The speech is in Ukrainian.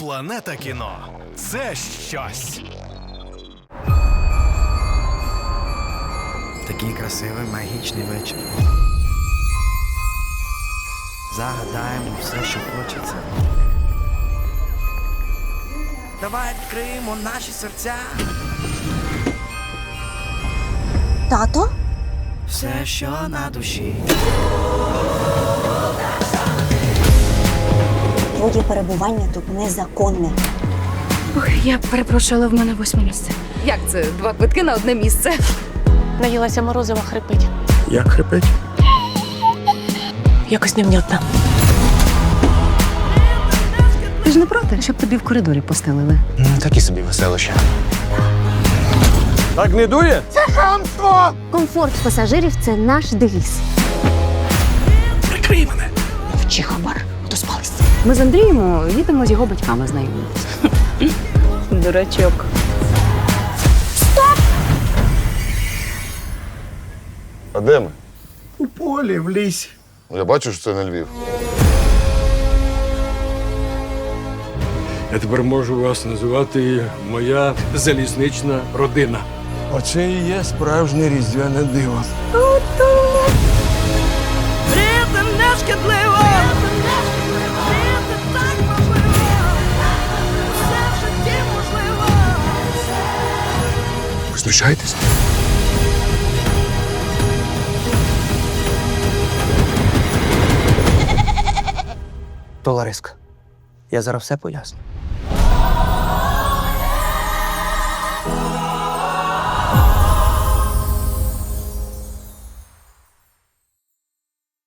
Планета кіно це щось. Такий красивий магічний вечір. Загадаємо все, що хочеться. Давай відкриємо наші серця. Тато? Все, що на душі. Твоє перебування тут незаконне. Ой, я перепрошую, але в мене восьме місце. Як це? Два квитки на одне місце. Наїлася морозива хрипить. Як хрипить? Якось невнятно. Ти ж не проти, щоб тобі в коридорі постелили. Такі собі веселища. Так не дує? Комфорт пасажирів це наш девіз. Прикрий мене. Вчи хабар. Ми з Андрієм їдемо з його батьками знайомитися. Дурачок. А де ми? У полі, в лісі. Я бачу, що це не Львів. Я тепер можу вас називати моя залізнична родина. Оце і є справжнє різдвяне диво. Ви знущаєтесь? То я зараз все поясню.